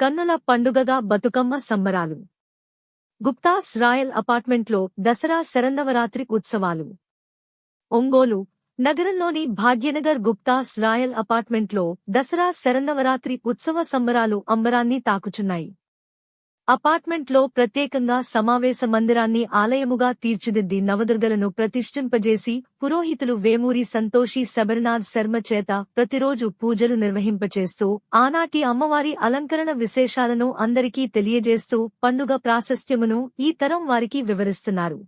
కన్నుల పండుగగా బతుకమ్మ సంబరాలు. గుప్తాస్ రాయల్ అపార్ట్మెంట్లో దసరా శరన్నవరాత్రి ఉత్సవాలు. ఒంగోలు నగరంలోని భాగ్యనగర్ గుప్తాస్ రాయల్ అపార్ట్మెంట్లో దసరా శరన్నవరాత్రి ఉత్సవ సంబరాలు అంబరాన్ని తాకుచున్నాయి. అపార్ట్మెంట్లో ప్రత్యేకంగా సమావేశ మందిరాన్ని ఆలయముగా తీర్చిదిద్ది నవదుర్గలను ప్రతిష్ఠింపజేసి పురోహితులు వేమూరి సంతోషి శబరినాథ్ శర్మ చేత ప్రతిరోజు పూజలు నిర్వహింపచేస్తూ ఆనాటి అమ్మవారి అలంకరణ విశేషాలను అందరికీ తెలియజేస్తూ పండుగ ప్రాశస్త్యమును ఈ తరం వారికి వివరిస్తున్నారు.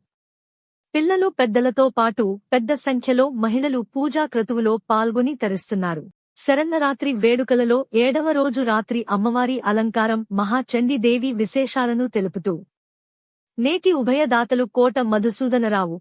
పిల్లలు పెద్దలతో పాటు పెద్ద సంఖ్యలో మహిళలు పూజా క్రతువులో పాల్గొని తరిస్తున్నారు. శరన్నరాత్రి వేడుకలలో ఏడవ రోజు రాత్రి అమ్మవారి అలంకారం మహాచండీదేవి విశేషాలను తెలుపుతూ. నేటి ఉభయదాతలు కోట మధుసూదనరావు.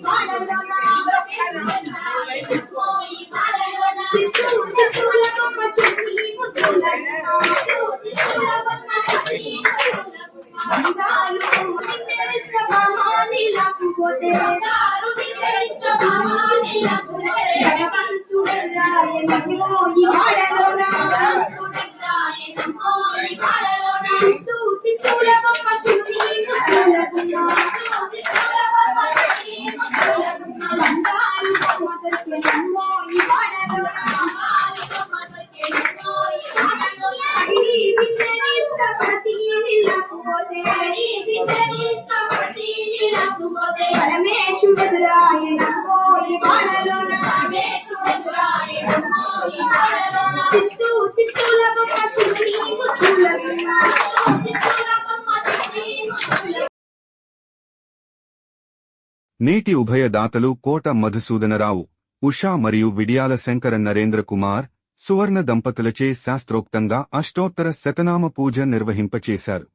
చిత్తూల బొమ్మ శివుని ముద్దుల గుమ్మ. నేటి ఉభయ దాతలు కోట మధుసూదనరావు ఉషా మరియు విడియాల శంకర నరేంద్ర కుమార్ సువర్ణ దంపతులచే శాస్త్రోక్తంగా అష్టోత్తర శతనామ పూజ నిర్వహింపచేశారు.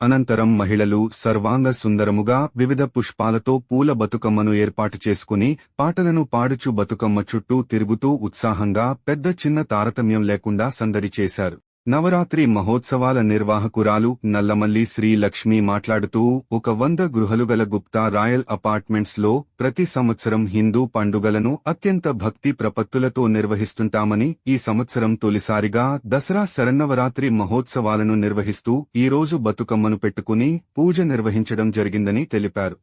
అనంతరం మహిళలు సర్వాంగ సుందరముగా వివిధ పుష్పాలతో పూల బతుకమ్మను ఏర్పాటు చేసుకుని పాటలను పాడుచు బతుకమ్మ చుట్టూ తిరుగుతూ ఉత్సాహంగా పెద్ద చిన్న తారతమ్యం లేకుండా సందడి చేశారు. నవరాత్రి మహోత్సవాల నిర్వాహకురాలు నల్లమల్లి శ్రీ లక్ష్మి మాట్లాడుతూ ఒక వంద గృహలుగల గుప్తా రాయల్ అపార్ట్మెంట్స్లో ప్రతి సంవత్సరం హిందూ పండుగలను అత్యంత భక్తి ప్రపత్తులతో నిర్వహిస్తుంటామని ఈ సంవత్సరం తొలిసారిగా దసరా శరన్నవరాత్రి మహోత్సవాలను నిర్వహిస్తూ ఈ రోజు బతుకమ్మను పెట్టుకుని పూజ నిర్వహించడం జరిగిందని తెలిపారు.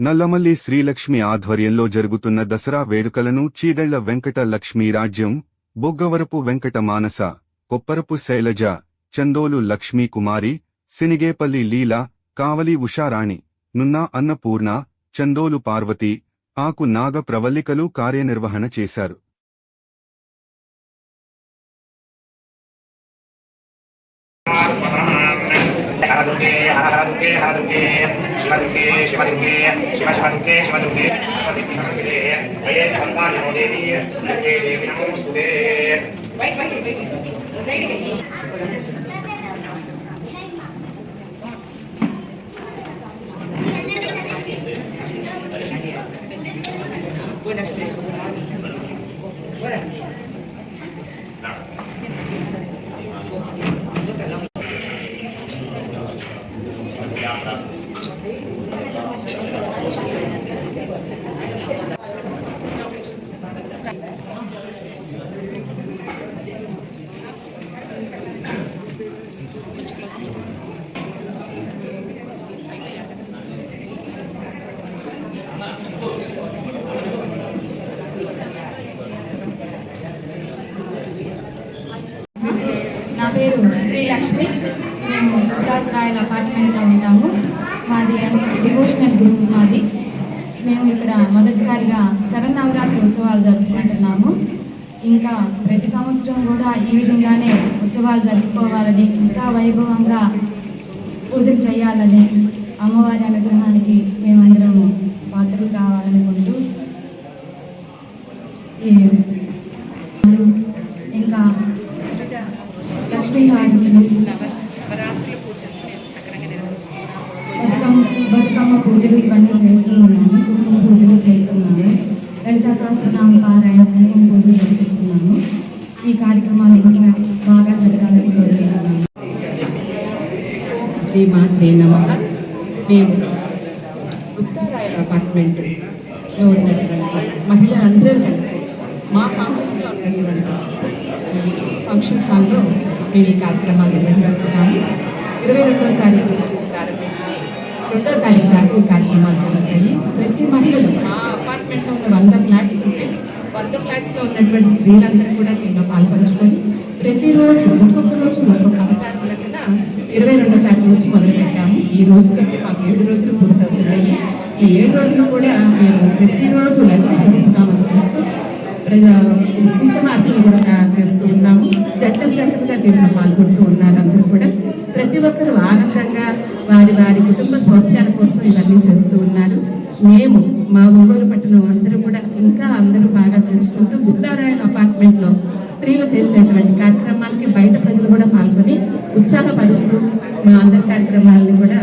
నల్లమల్లి శ్రీలక్ష్మి ఆధ్వర్యంలో జరుగుతున్న దసరా వేడుకలను చీదళ్ళ వెంకట లక్ష్మీ రాజ్యం బొగ్గవరపు వెంకట మానస కొప్పరపు శైలజ చందోలు లక్ష్మీకుమారి సినిగేపల్లి లీల కావలి ఉషారాణి నున్నా అన్నపూర్ణ చందోలు పార్వతి ఆకు నాగ ప్రవల్లికలు కార్యనిర్వహణ చేశారు. శివదుర్గే శివదుర్గే శివ శివదుర్గే శివదుర్గే దేవి దుర్గే దేవి घ्यायची రాయల్ అపార్ట్మెంట్లో ఉంటాము మాది డివోషనల్ గ్రూప్ మాది. మేము ఇక్కడ మొదటిసారిగా శరన్నవరాత్రి ఉత్సవాలు జరుపుకుంటున్నాము. ఇంకా ప్రతి సంవత్సరం కూడా ఈ విధంగానే ఉత్సవాలు జరుపుకోవాలని ఇంకా వైభవంగా పూజలు చేయాలని అమ్మవారి అనుగ్రహానికి పూజలు ఇవన్నీ చేస్తూ ఉన్నాము కుంకుమ పూజలు చేస్తున్నాము లలిత సహస్రనామ పారాయణ కుంకుమ పూజలు జరిపిస్తున్నాము ఈ కార్యక్రమాలు ఇంకా బాగా జరగాలని కోరుకుంటున్నాము శ్రీమాత్రే నమ. మేము గుప్తారాయల అపార్ట్మెంట్లో ఉన్నటువంటి మహిళలందరూ కలిసి మా కాంప్లెక్స్లో ఉన్నటువంటి ఈ ఫంక్షన్ హాల్లో మేము ఈ కార్యక్రమాలు నిర్వహిస్తున్నాము. ఇరవై రెండవ తారీఖు నుంచి ప్రారంభించి రెండో తారీఖు ఈ కార్యక్రమాలు జరుగుతాయి. ప్రతి మహిళలు మా అపార్ట్మెంట్లో ఉన్న వంద ఫ్లాట్స్ ఉంటాయి వంద ఫ్లాట్స్లో ఉన్నటువంటి స్త్రీలందరూ కూడా దీంట్లో పాల్పంచుకొని ప్రతిరోజు ఒక్కొక్క రోజు ఒక్కొక్క అవకాశాల కింద ఇరవై రెండో తారీఖు నుంచి మొదలు పెట్టాము ఈ రోజు కంటే మాకు ఏడు రోజులు పూర్తవుతున్నాయి. ఈ ఏడు రోజులు కూడా మేము ప్రతిరోజు లలిత సహస్రనామం చేస్తూ ప్రజా కుంకుమార్చన కూడా చేస్తూ ఉన్నాము. జట్ల జట్లుగా దీంట్లో పాల్గొంటూ ఉన్నారు అందరూ కూడా ప్రతి ఒక్కరూ ఆనందంగా వారి వారి కుటుంబ సౌఖ్యాల కోసం ఇవన్నీ చేస్తూ ఉన్నారు మేము మా ఒంగోలు పట్టణం అందరూ కూడా ఇంకా అందరూ బాగా చూసుకుంటూ గుత్తారాయల అపార్ట్మెంట్లో స్త్రీలు చేసేటువంటి కార్యక్రమాలకి బయట ప్రజలు కూడా పాల్గొని ఉత్సాహపరుస్తూ మా అందరి కార్యక్రమాలను కూడా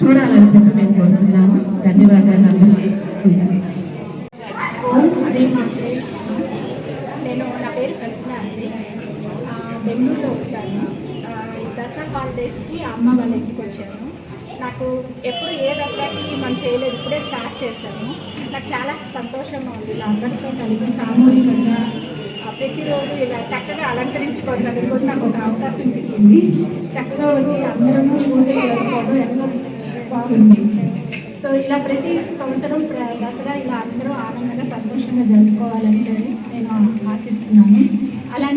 చూడాలని చెప్పి మేము కోరుతున్నాము. ధన్యవాదాలు అందరూ చేశాను నాకు చాలా సంతోషంగా ఉంది. ఇలా అందరితో కలిగి సామూహికంగా ప్రతిరోజు ఇలా చక్కగా అలంకరించుకోవడానికి కూడా నాకు ఒక అవకాశం చిక్కింది చక్కగా వచ్చి అందరము పూజ ఎంతో బాగుంది. సో ఇలా ప్రతి సంవత్సరం దసరా ఇలా అందరూ ఆనందంగా సంతోషంగా జరుపుకోవాలని నేను ఆశిస్తున్నాను. అలా